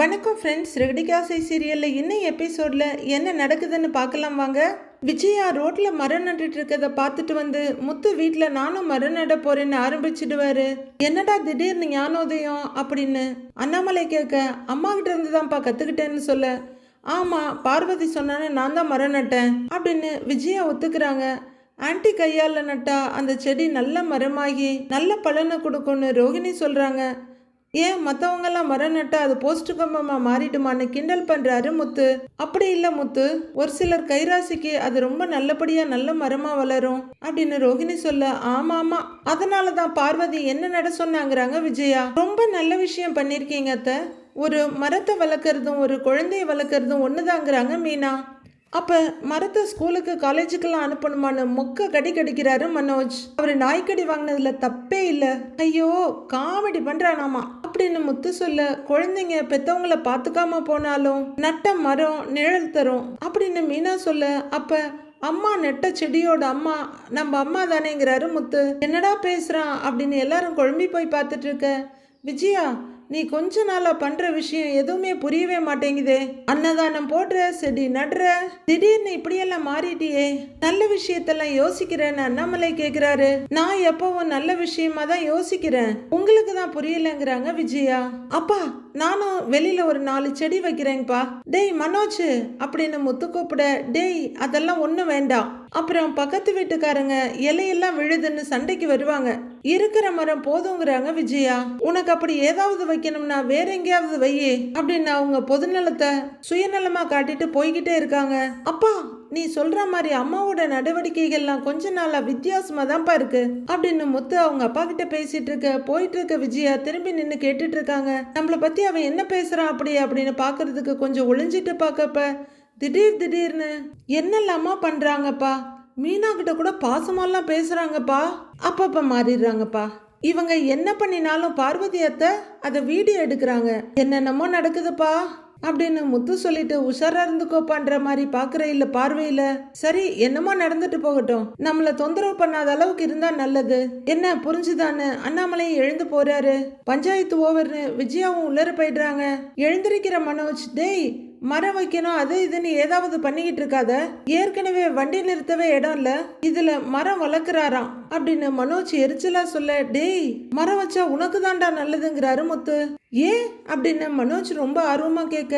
வணக்கம் ஃப்ரெண்ட்ஸ் ரெகடிகாசை சீரியலில் இன்னும் எபிசோடில் என்ன நடக்குதுன்னு பார்க்கலாம் வாங்க. விஜயா ரோட்டில் மரம் நட்டுட்டு இருக்கதை பார்த்துட்டு வந்து முத்து வீட்டில் நானும் மரம் நட போறேன்னு ஆரம்பிச்சிடுவாரு. என்னடா திடீர்னு ஞானோதயம் அப்படின்னு அண்ணாமலை கேட்க அம்மா கிட்ட இருந்து தான்ப்பா கற்றுக்கிட்டேன்னு சொல்ல. ஆமாம் பார்வதி சொன்னானே நான் தான் மரம் நட்டேன் அப்படின்னு விஜயா ஒத்துக்கிறாங்க. ஆன்டி கையால் நட்டா அந்த செடி நல்ல மரமாகி நல்ல பலனை கொடுக்கும்னு ரோகிணி சொல்கிறாங்க ஏன் மற்றவங்கெல்லாம் மரம் நட்டால் அது போஸ்ட் கம்பமாக மாறிடுமான்னு கிண்டல் பண்ணுறாரு முத்து. அப்படி இல்லை முத்து ஒரு சிலர் கைராசிக்கு அது ரொம்ப நல்லபடியாக நல்ல மரமாக வளரும் அப்படின்னு ரோஹிணி சொல்ல ஆமா ஆமா அதனால தான் பார்வதி என்ன நட சொன்னாங்கிறாங்க விஜயா? ரொம்ப நல்ல விஷயம் பண்ணியிருக்கீங்க அத்தை. ஒரு மரத்தை வளர்க்குறதும் ஒரு குழந்தையை வளர்க்குறதும் ஒண்ணுதாங்கிறாங்க மீனா. அப்போ மரத்தை ஸ்கூலுக்கு காலேஜுக்கெல்லாம் அனுப்பணுமான்னு மொக்க கடி கடிக்கிறாரு மனோஜ். அவர் நாய்க்கடி வாங்கினதுல தப்பே இல்லை. ஐயோ காமெடி பண்ணுறானாமா அப்படின்னு முத்து சொல்ல குழந்தைங்க பெத்தவங்கள பார்த்துக்காம போனாலும் நட்ட மரம் நிழல் தரும் அப்படின்னு மீனா சொல்ல அப்போ அம்மா நெட்ட செடியோட அம்மா நம்ம அம்மா தானேங்கிறாரு முத்து. என்னடா பேசுகிறான் அப்படின்னு எல்லாரும் குழம்பி போய் பார்த்துட்டு இருக்க. விஜயா நீ கொஞ்ச நாளா பண்ற விஷயம் எதுவுமே புரியவே மாட்டேங்குதே. அன்னதானம் போடுற செடி நடுற திடீர்னு இப்படியெல்லாம் மாறிட்டியே. நல்ல விஷயத்தெல்லாம் யோசிக்கிறேன்னு அண்ணாமலை கேக்குறாரு. நான் எப்பவும் நல்ல விஷயமா தான் யோசிக்கிறேன். உங்களுக்கு தான் புரியலங்கிறாங்க விஜயா. அப்பா நானும் வெளியில ஒரு நாலு செடி வைக்கிறேங்கப்பா டேய் மனோஜ் அப்படின்னு முத்து கூப்பிட டேய் அதெல்லாம் ஒன்றும் வேண்டாம். அப்புறம் பக்கத்து வீட்டுக்காரங்க இலையெல்லாம் விழுதுன்னு சண்டைக்கு வருவாங்க. இருக்கிற மரம் போதுங்கிறாங்க விஜயா. உனக்கு அப்படி ஏதாவது வைக்கணும்னா வேற எங்கேயாவது வையே அப்படின்னு அவங்க பொதுநலத்தை சுயநலமா காட்டிட்டு போய்கிட்டே இருக்காங்க. அப்பா நீ சொல்ற மாதிரி அம்மாவோட நடவடிக்கைகள்லாம் கொஞ்ச நாளா வித்தியாசமா தான்ப்பா இருக்கு அப்படின்னு முத்து அவங்க அப்பா கிட்ட பேசிட்டு இருக்க போயிட்டு இருக்க விஜயா திரும்பி நின்று கேட்டுட்டு இருக்காங்க. நம்மள பத்தி அவன் என்ன பேசுறான் அப்படி? அப்படின்னு பாக்குறதுக்கு கொஞ்சம் ஒளிஞ்சிட்டு பார்க்கப்ப திடீர் திடீர்னு என்னெல்லாமா பண்றாங்கப்பா? மீனா கிட்ட கூட பாசமெல்லாம் பேசுறாங்கப்பா. அப்பப்ப மாறிடுறாங்கப்பா. இவங்க என்ன பண்ணினாலும் பார்வதி அத்தை அதை வீடியோ எடுக்கிறாங்க. என்னென்னமோ நடக்குதுப்பா? அப்படின்னு முத்து சொல்லிட்டு உஷாரா இருந்துக்கோப்பான்ற மாதிரி பாக்குற இல்ல பார்வையில. சரி என்னமோ நடந்துட்டு போகட்டும். நம்மள தொந்தரவு பண்ணாத அளவுக்கு இருந்தா நல்லது. என்ன புரிஞ்சுதான்னு? அண்ணாமலை எழுந்து போறாரு. பஞ்சாயத்து ஓவர்னு விஜயாவும் உள்ளர போயிடுறாங்க. எழுந்திருக்கிற மனோஜ் டேய் மரம் வைக்கணும் அது இதுன்னு ஏதாவது பண்ணிக்கிட்டு இருக்காத. ஏற்கனவே வண்டி நிறுத்தவே இடம் இல்ல. இதுல மரம் வளர்க்குறாராம் அப்படின்னு மனோஜ் எரிச்சலா சொல்ல டேய் மரம் வச்சா உனக்கு தாண்டா நல்லதுங்கிறாரு முத்து. ஏன்? அப்படின்னு மனோஜ் ரொம்ப ஆர்வமா கேட்க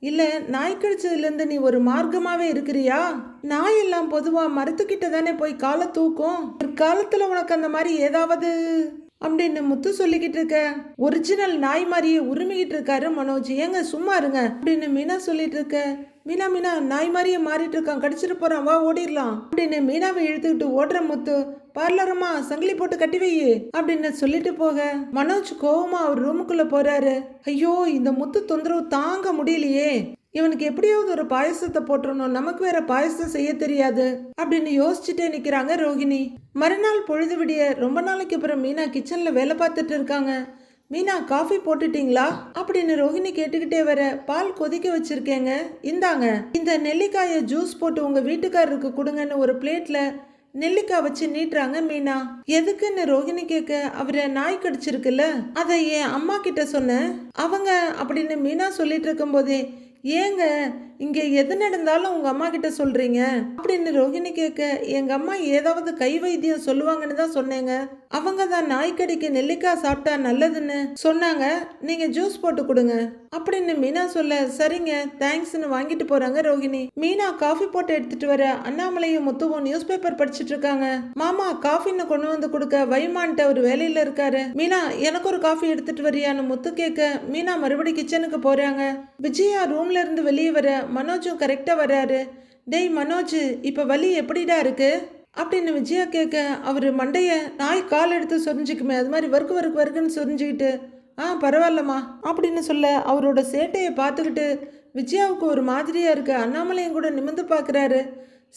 இல்ல நாய் கடிச்சதுலேருந்து நீ ஒரு மார்க்கமாவே இருக்கிறியா? நாய் எல்லாம் பொதுவா மரத்துக்கிட்ட தானே போய் காலை தூக்கும்? ஒரு காலத்துல உனக்கு அந்த மாதிரி ஏதாவது அப்படின்னு முத்து சொல்லிக்கிட்டு இருக்க? ஒரிஜினல் நாய் மாதிரியே உரிமிக்கிட்டு இருக்காரு மனோஜ். ஏங்க சும்மா இருங்க. அப்படின்னு மீனா சொல்லிட்டு இருக்க? மீனா மீனா நாய் மாதிரியே மாறிட்டு இருக்கான். கடிச்சிட்டு போறான். வா ஓடிடலாம். அப்படின்னு மீனாவை இழுத்துக்கிட்டு ஓடுற முத்து? பார்லரமா சங்கிலி போட்டு கட்டி வையு அப்படின்னு சொல்லிட்டு போக? மனோஜ் கோவமா அவர் ரூமுக்குள்ள போறாரு. ஐயோ இந்த முத்து தொந்தரவு தாங்க முடியலையே. இவனுக்கு எப்படியாவது ஒரு பாயசத்தை போட்டுறணும். நமக்கு வேற பாயசம் செய்ய தெரியாது. அப்படின்னு யோசிச்சுட்டே நிக்கிறாங்க ரோகிணி. மறுநாள் பொழுது விடிய ரொம்ப நாளைக்கு அப்புறம் மீனா கிச்சன்ல வேலை பார்த்துட்டு இருக்காங்க. மீனா காஃபி போட்டுட்டீங்களா? அப்படின்னு ரோஹிணி கேட்டுக்கிட்டே வர பால் கொதிக்க வச்சிருக்கேங்க. இந்தாங்க. இந்த நெல்லிக்காயை ஜூஸ் போட்டு உங்க வீட்டுக்காரருக்கு கொடுங்கன்னு ஒரு பிளேட்ல நெல்லிக்காய் வச்சு நீட்டுறாங்க மீனா. எதுக்குன்னு ரோஹிணி கேட்க அவரை நாய் கடிச்சிருக்குல்ல? அதை என் அம்மா கிட்ட சொன்னேன். அவங்க அப்படின்னு மீனா சொல்லிட்டு இருக்கும்போதே ஏங்க இங்கே எது நடந்தாலும் உங்கள் அம்மா கிட்ட சொல்கிறீங்க அப்படின்னு ரோஹிணி கேட்க எங்கள் அம்மா ஏதாவது கை வைத்தியம் சொல்லுவாங்கன்னு தான் சொன்னேங்க. அவங்க தான் நாய்க்கடிக்கு நெல்லிக்காய் சாப்பிட்டா நல்லதுன்னு சொன்னாங்க. நீங்கள் ஜூஸ் போட்டு கொடுங்க. அப்படின்னு மீனா சொல்ல சரிங்க தேங்க்ஸ்னு வாங்கிட்டு போறாங்க ரோஹிணி. மீனா காஃபி போட்டு எடுத்துட்டு வர அண்ணாமலையும் முத்துவும் நியூஸ் பேப்பர் படிச்சுட்டு இருக்காங்க. மாமா காஃபின்னு கொண்டு வந்து கொடுக்க வைமான்ட்ட ஒரு வேலையில இருக்காரு. மீனா எனக்கு ஒரு காஃபி எடுத்துட்டு வரியான்னு முத்து கேட்க மீனா மறுபடி கிச்சனுக்கு போறாங்க. விஜயா ரூம்ல இருந்து வெளியே வர மனோஜும் கரெக்டாக வர்றாரு. டேய் மனோஜ் இப்போ வலி எப்படிடா இருக்குது அப்படின்னு விஜயா கேட்க அவர் மண்டையை நாய் கால் எடுத்து சொரிஞ்சிக்குமே அது மாதிரி வறுக்கு வறுக்கு வறுக்குன்னு சொரிஞ்சுக்கிட்டு ஆ பரவாயில்லம்மா அப்படின்னு சொல்ல அவரோட சேட்டையை பார்த்துக்கிட்டு விஜயாவுக்கு ஒரு மாதிரியாக இருக்கு. அண்ணாமலையும் கூட நிமிந்து பார்க்குறாரு.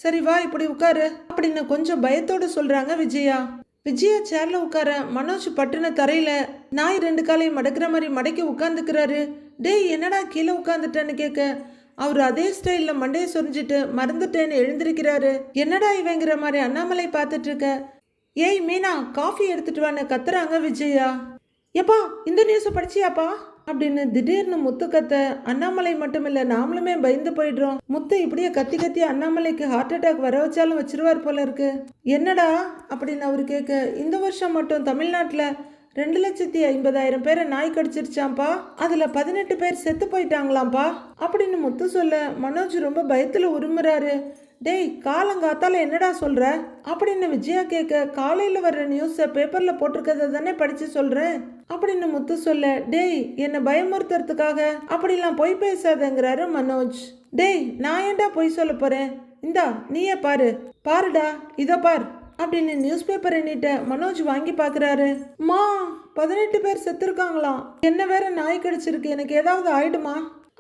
சரி வா இப்படி உட்காரு அப்படின்னு கொஞ்சம் பயத்தோடு சொல்கிறாங்க விஜயா. விஜயா சேரில் உட்கார மனோஜ் பட்டுன தரையில் நாய் ரெண்டு காலையும் மடக்கிற மாதிரி மடக்கி உட்காந்துக்கிறாரு டேய் என்னடா கீழே உட்காந்துட்டேன்னு கேட்க அவர் அதே ஸ்டைலில் மண்டையை சொரிஞ்சிட்டு மறந்துட்டேன்னு எழுந்திருக்கிறாரு. என்னடா இவங்கிற மாதிரி அண்ணாமலை பார்த்துட்டு இருக்க? ஏய் மீனா காஃபி எடுத்துட்டு வான்னு கத்துறாங்க விஜயா. எப்பா இந்த நியூஸை படிச்சியாப்பா? அப்படின்னு திடீர்னு முத்து கத்த அண்ணாமலை மட்டும் இல்லை நாமளுமே பயந்து போயிடுறோம். முத்து இப்படியே கத்தி கத்தி அண்ணாமலைக்கு ஹார்ட் அட்டாக் வர வச்சாலும் வச்சிருவார் போல இருக்கு. என்னடா? அப்படின்னு அவர் கேட்க இந்த வருஷம் மட்டும் தமிழ்நாட்டில் ரெண்டு லட்சத்தி ஐம்பதாயிரம் பேரை நாய் கடிச்சிருச்சாம்ப்பா அதுல பதினெட்டு பேர் செத்து போயிட்டாங்களாம்ப்பா அப்படின்னு முத்து சொல்ல மனோஜ் ரொம்ப பயத்துல உருமுறாரு. டேய் காலங்காத்தால என்னடா சொல்ற? அப்படின்னு விஜயா கேட்க காலையில வர்ற நியூஸை பேப்பர்ல போட்டிருக்கத தானே படிச்சு சொல்றேன்? அப்படின்னு முத்து சொல்ல டேய் என்னை பயமுறுத்துறதுக்காக அப்படிலாம் பொய் பேசாதங்கிறாரு மனோஜ். டேய் நான் ஏன்டா பொய் சொல்ல போறேன்? இந்தா நீயே பாரு. பாருடா இதை பார். அப்படின்னு நியூஸ் பேப்பர் எண்ணிட்ட மனோஜ் வாங்கி பார்க்குறாரு மா பதினெட்டு பேர் செத்துருக்காங்களாம். என்ன வேற நாய் கடிச்சிருக்கு. எனக்கு ஏதாவது ஆயிடுமா?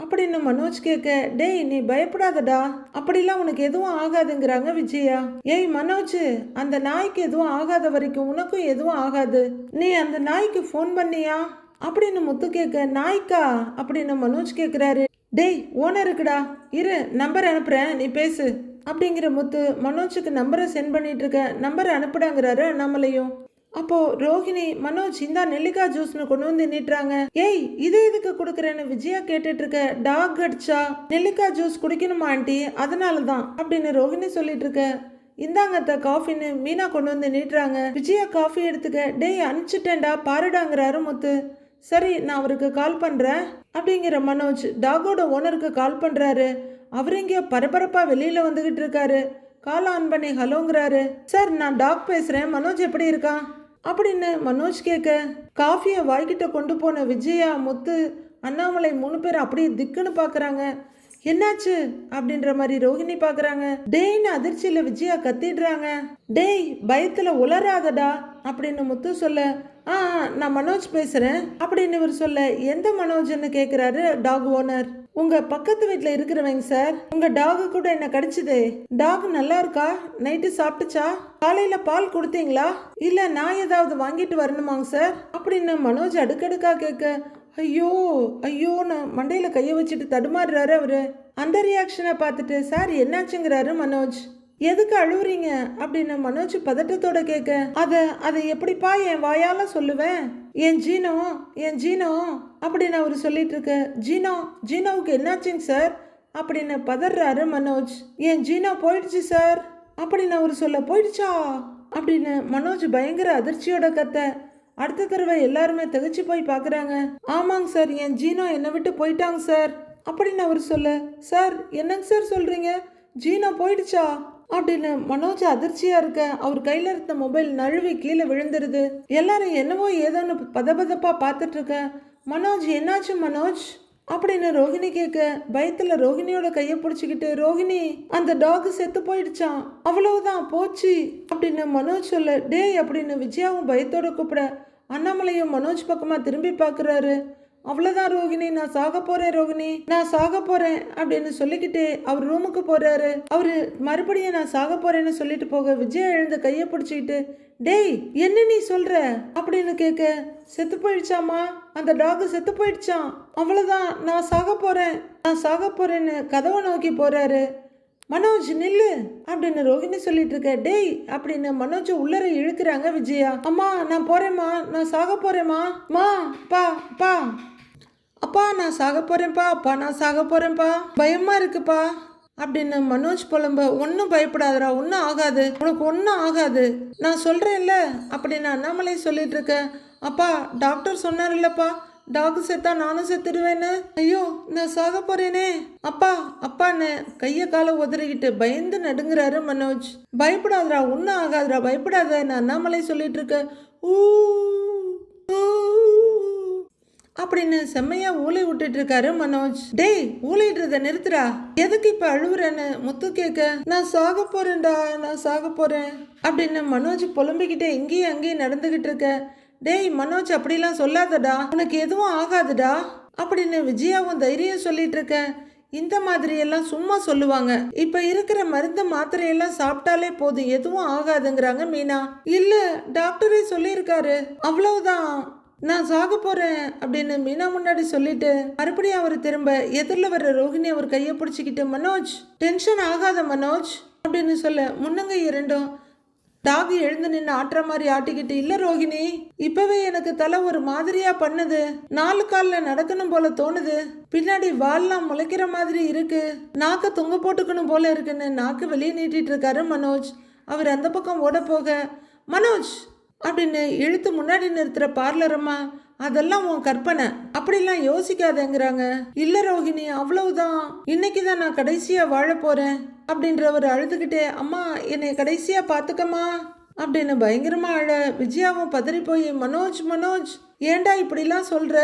அப்படின்னு மனோஜ் கேட்க டேய் நீ பயப்படாதடா. அப்படிலாம் உனக்கு எதுவும் ஆகாதுங்கிறாங்க விஜயா. ஏய் மனோஜ் அந்த நாய்க்கு எதுவும் ஆகாத வரைக்கும் உனக்கும் எதுவும் ஆகாது. நீ அந்த நாய்க்கு ஃபோன் பண்ணியா? அப்படின்னு முத்து கேட்க நாய்க்கா? அப்படின்னு மனோஜ் கேட்குறாரு டேய் ஓனர் இருக்குடா. இரு நம்பர் அனுப்புறேன். நீ பேசு. அப்படிங்கிற முத்து மனோஜுக்கு நம்பரை சென்ட் பண்ணிட்டு இருக்க நம்பரை அனுப்புடாங்கிறாரு அண்ணாமலையும். அப்போ ரோஹிணி மனோஜ் இந்தா நெல்லிக்காய் ஜூஸ்னு கொண்டு வந்து நீட்டுறாங்க ஏய் இது எதுக்கு கொடுக்குறேன்னு விஜயா கேட்டுட்டு இருக்க டாக் அடிச்சா நெல்லிக்காய் ஜூஸ் குடிக்கணுமா ஆண்டி? அதனால தான் அப்படின்னு ரோஹிணி சொல்லிட்டு இருக்க. இந்தாங்க அத்தை காஃபின்னு மீனா கொண்டு வந்து நீட்டுறாங்க விஜயா காஃபி எடுத்துக்க டேய் அனுப்பிச்சிட்டேன்டா பாருடாங்கிறாரு முத்து. சரி நான் அவருக்கு கால் பண்ணுறேன் அப்படிங்கிற மனோஜ் டாகோட ஓனருக்கு கால் பண்ணுறாரு அவர் எங்கேயோ பரபரப்பாக வெளியில் வந்துக்கிட்டு இருக்காரு. கால் ஆன் பண்ணி ஹலோங்கிறாரு. சார் நான் டாக் பேசுகிறேன் மனோஜ் எப்படி இருக்கான் அப்படின்னு மனோஜ் கேட்க காஃபியை வாய்க்கிட்ட கொண்டு போன விஜயா முத்து அண்ணாமலை மூணு பேர் அப்படியே திக்குன்னு பார்க்குறாங்க என்னாச்சு? அப்படின்ற மாதிரி ரோஹிணி பார்க்குறாங்க டேய்னு அதிர்ச்சியில் விஜயா கத்திடுறாங்க. டேய் பயத்தில் உளராதடா அப்படின்னு முத்து சொல்ல ஆ ஆ, நான் மனோஜ் பேசுகிறேன் அப்படின்னு இவர் சொல்ல எந்த மனோஜ்னு கேட்குறாரு டாக் ஓனர். உங்க பக்கத்து வீட்டில் இருக்கிறவங்க சார் உங்க டாகு கூட என்ன கடிச்சதே? டாக் நல்லா இருக்கா? நைட்டு சாப்பிட்டுச்சா? காலையில பால் கொடுத்தீங்களா? இல்ல நான் ஏதாவது வாங்கிட்டு வரணுமாங்க சார்? அப்படின்னு மனோஜ் அடுக்கடுக்கா கேட்க ஐயோ ஐயோன்னு மண்டையில கையை வச்சுட்டு தடுமாறுறாரு அவரு. அந்த ரியாக்ஷனை பார்த்துட்டு சார் என்னாச்சுங்கிறாரு மனோஜ்? எதுக்கு அழுவுறீங்க? அப்படின்னு மனோஜ் பதட்டத்தோட கேட்க அத அதை எப்படிப்பா என் வாயால சொல்லுவேன்? என் ஜீனோ என் ஜீனோ அப்படின்னு அவர் சொல்லிட்டு இருக்க ஜீனோ ஜீனோவுக்கு என்னாச்சுங்க சார்? அப்படின்னு பதறாரு மனோஜ் என் ஜீனோ போயிடுச்சு சார் அப்படின்னு அவர் சொல்ல போயிடுச்சா? அப்படின்னு மனோஜ் பயங்கர அதிர்ச்சியோட கத்த அடுத்த தடவை எல்லாருமே திகச்சு போய் பார்க்குறாங்க ஆமாங்க சார் என் ஜீனோ என்னை விட்டு போயிட்டாங்க சார் அப்படின்னு அவர் சொல்ல சார் என்னங்க சார் சொல்கிறீங்க ஜீனோ போயிடுச்சா? அப்படின்னு மனோஜ் அதிர்ச்சியா இருக்க. அவர் கையில இருந்த மொபைல் நழுவி கீழே விழுந்துருது. எல்லாரும் என்னவோ ஏதோன்னு பதபதப்பா பார்த்துட்டு இருக்க. மனோஜ் என்னாச்சு மனோஜ்? அப்படின்னு ரோஹிணி கேட்க பயத்துல ரோஹிணியோட கையை பிடிச்சிக்கிட்டு ரோஹிணி அந்த டாக் செத்து போயிடுச்சான் அவ்வளவுதான் போச்சு. அப்படின்னு மனோஜ் சொல்ல டேய் அப்படின்னு விஜயாவும் பயத்தோட கூப்பிட அண்ணாமலையும் மனோஜ் பக்கமா திரும்பி பாக்குறாரு அவ்வளோதான் ரோகிணி நான் சாக போறேன் ரோகிணி நான் சாக போறேன் அப்படின்னு சொல்லிக்கிட்டு அவர் ரூமுக்கு போறாரு. அவரு மறுபடியும் நான் சாக போறேன்னு சொல்லிட்டு போக விஜய் எழுந்து கையை பிடிச்சிக்கிட்டு டேய் என்ன நீ சொல்ற? அப்படின்னு கேட்க செத்து போயிடுச்சாமா அந்த டாக் செத்து போயிடுச்சான் அவ்வளோதான் நான் சாக போறேன் நான் சாக போறேன்னு கதவை நோக்கி போறாரு. மனோஜ் நில்லு அப்படின்னு ரோகிணி சொல்லிட்டு இருக்க டேய் அப்படின்னு மனோஜ் உள்ளர இழுக்கிறாங்க விஜயா. அம்மா நான் போறேம்மா நான் சாக போறேம்மா மா பா பா. அப்பா நான் சாக போகிறேன்ப்பா அப்பா நான் சாக போகிறேன்ப்பா பயமாக இருக்குப்பா. அப்படின்னு மனோஜ் புலம்ப ஒன்றும் பயப்படாதடா. ஒன்றும் ஆகாது. உனக்கு ஒன்றும் ஆகாது. நான் சொல்கிறேன்ல அப்படின்னு அண்ணாமலை சொல்லிட்டு இருக்கேன் அப்பா டாக்டர் சொன்னார் இல்லைப்பா. டாக் செத்தா நானும் செத்துடுவேன்னு. ஐயோ நான் சாக போறேனே. அப்பா அப்பான்னு கையை காலை உதறிக்கிட்டு பயந்து நடுங்குறாரு மனோஜ். பயப்படாதரா ஒன்றும் ஆகாதுடா. பயப்படாத. நான் அண்ணாமலை சொல்லிட்டு இருக்க. ஊ. அப்படின்னு செம்மையா ஊலை விட்டுட்டு இருக்காரு மனோஜ். டேய் ஊழிடுறத நிறுத்துறா எதுக்கு இப்ப அழுவுறேன்னு முத்து கேட்க. நான் சாக போறேன்டா நான் சாக போறேன் அப்படின்னு மனோஜ் புலம்பிக்கிட்டே இங்கேயும் அங்கேயும் நடந்துகிட்டு இருக்க. டேய் மனோஜ் அப்படிலாம் சொல்லாதடா. உனக்கு எதுவும் ஆகாதுடா அப்படின்னு விஜயாவும் தைரியம் சொல்லிட்டு இருக்க. இந்த மாதிரி எல்லாம் சும்மா சொல்லுவாங்க. இப்ப இருக்கிற மருந்து மாத்திரையெல்லாம் சாப்பிட்டாலே போதும். எதுவும் ஆகாதுங்கிறாங்க மீனா. இல்ல டாக்டரே சொல்லியிருக்காரு. அவ்வளவுதான். நான் சாக போறேன் அப்படின்னு மீனா முன்னாடி சொல்லிட்டு மறுபடியும் அவர் திரும்ப எதிரில் வர்ற ரோஹிணி அவர் கையை பிடிச்சிக்கிட்டு மனோஜ் டென்ஷன் ஆகாத மனோஜ் அப்படின்னு சொல்ல முன்னங்கை இரண்டும். டாகி எழுந்து நின்று ஆட்டுற மாதிரி ஆட்டிக்கிட்டு இல்லை ரோகிணி இப்பவே எனக்கு தலை ஒரு மாதிரியா பண்ணுது. நாலு காலில் நடக்கணும் போல தோணுது. பின்னாடி வால்லாம் முளைக்கிற மாதிரி இருக்கு. நாக்க தொங்க போட்டுக்கணும் போல இருக்குன்னு நாக்கு வெளியே நீட்டிட்டு இருக்காரு மனோஜ். அவர் அந்த பக்கம் ஓட போக மனோஜ் அப்படின்னு இழுத்து முன்னாடி நிறுத்துற பார்லரம்மா அதெல்லாம் உன் கற்பனை. அப்படிலாம் யோசிக்காதேங்கிறாங்க. இல்ல ரோகிணி அவ்வளவுதான். இன்னைக்கு தான் நான் கடைசியா வாழ போறேன். அப்படின்றவர் அழுதுகிட்டே அம்மா என்னை கடைசியா பாத்துக்கம்மா. அப்படின்னு பயங்கரமா அழ விஜயாவும் பதறி போய் மனோஜ் மனோஜ் ஏண்டா இப்படிலாம் சொல்ற?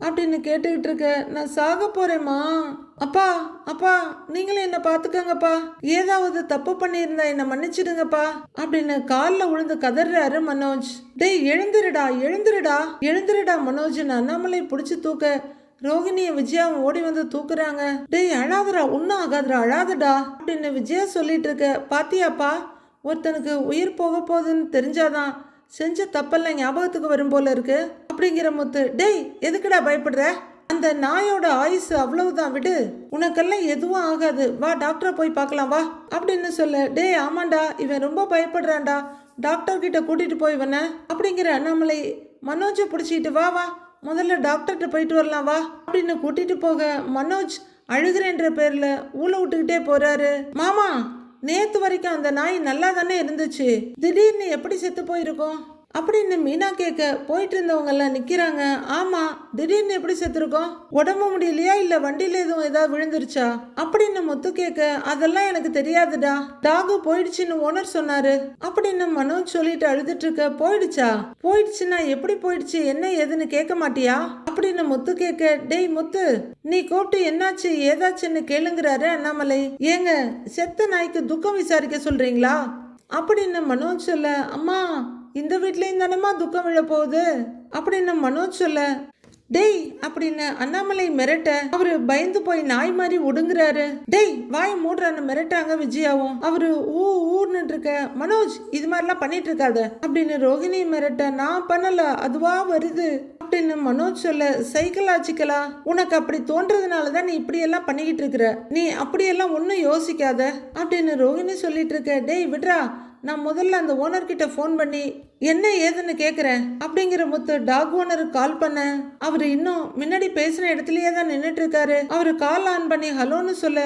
அப்படின்னு கேட்டுக்கிட்டு இருக்க நான் சாக போறேம்மா. அப்பா அப்பா நீங்களும் என்ன பாத்துக்கங்கப்பா ஏதாவது தப்பு பண்ணியிருந்தா என்ன மன்னிச்சிடுங்கப்பா. அப்படின்னு காலில் விழுந்து கதறாரு மனோஜ். டேய் எழுந்துருடா எழுந்துருடா. எழுந்துருடா மனோஜ்னு அண்ணாமலை பிடிச்சி தூக்க. ரோகிணியை விஜயாவும் ஓடி வந்து தூக்குறாங்க. டேய் அழாதடா ஒன்றும் ஆகாதடா அழாதடா. அப்படின்னு விஜயா சொல்லிட்டு இருக்க பாத்தியாப்பா ஒருத்தனுக்கு உயிர் போக போகுதுன்னு தெரிஞ்சாதான் செஞ்ச தப்பெல்லாம் ஞாபகத்துக்கு வரும் போல இருக்கு. அப்படிங்கிற முத்து டேய் எதுக்குடா பயப்படுற? அந்த நாயோட ஆயுசு அவ்வளவுதான் விடு. உனக்கெல்லாம் எதுவும் ஆகாது. வா டாக்டரை போய் பார்க்கலாம் வா. அப்படின்னு சொல்ல டேய் ஆமாண்டா இவன் ரொம்ப பயப்படுறான்டா. டாக்டர் கிட்ட கூட்டிட்டு போய் இவனை. அப்படிங்கிற அண்ணாமலை மனோஜை பிடிச்சிட்டு வா வா. முதல்ல டாக்டர்கிட்ட போயிட்டு வரலாம் வா. அப்படின்னு கூட்டிட்டு போக மனோஜ் அழுகிறேன்ற பேர்ல ஊழ விட்டுக்கிட்டே போறாரு. மாமா நேத்து வரைக்கும் அந்த நாய் நல்லா தானே இருந்துச்சு. திடீர்னு எப்படி செத்து போயிருக்கோம்? அப்படின்னு மீனா கேட்க போயிட்டு இருந்தவங்கெல்லாம் நிற்கிறாங்க ஆமாம் ஆமா திடீர்னு எப்படி செத்துருக்கோம்? உடம்பு முடியலையா? இல்ல வண்டியில எதுவும் ஏதாவது விழுந்துருச்சா? அப்படின்னு முத்து கேட்க அதெல்லாம் எனக்கு தெரியாதுடா. டாகு போயிடுச்சுன்னு ஓனர் சொன்னாரு. அப்படின்னு மனோஜ் சொல்லிட்டு அழுதுட்டு இருக்க போயிடுச்சா? போயிடுச்சுன்னா எப்படி போயிடுச்சு? என்ன ஏதுன்னு கேட்க மாட்டியா? அப்படின்னு முத்து கேட்க டேய் முத்து நீ கூப்பிட்டு என்னாச்சு? ஏதாச்சுன்னு கேளுங்கிறாரு அண்ணாமலை. ஏங்க செத்த நாய்க்கு துக்கம் விசாரிக்க சொல்றீங்களா? அப்படின்னு மனோஜ் சொல்ல அம்மா இந்த வீட்லேயும் தானேம்மா துக்கம் விழப்போகுது போகுது? அப்படின்னு மனோஜ் சொல்ல டேய் அப்படின்னு அண்ணாமலை மிரட்ட அவரு பயந்து போய் நாய் மாதிரி ஒடுங்குறாரு. டேய் வாய் மூடுறான்னு மிரட்டாங்க விஜயாவும்? அவரு ஊ ஊர்னு இருக்க மனோஜ் இது மாதிரிலாம் பண்ணிட்டு இருக்காத அப்படின்னு ரோஹிணி மிரட்ட நான் பண்ணல அதுவா வருது. அப்படின்னு மனோஜ் சொல்ல சைக்கலாஜிக்கலா உனக்கு அப்படி தோன்றதுனால தான் நீ இப்படி எல்லாம் பண்ணிக்கிட்டு இருக்கிற. நீ அப்படியெல்லாம் ஒன்றும் யோசிக்காத. அப்படின்னு ரோகிணி சொல்லிட்டு இருக்க டேய் விட்ரா நான் முதல்ல அந்த ஓனர்கிட்ட ஃபோன் பண்ணி என்ன ஏதுன்னு கேட்குறேன் அப்படிங்கிற முத்து டாக் ஓனருக்கு கால் பண்ணேன் அவர் இன்னும் முன்னாடி பேசின இடத்துலயே தான் நின்றுட்டு இருக்காரு. அவர் கால் ஆன் பண்ணி ஹலோன்னு சொல்ல.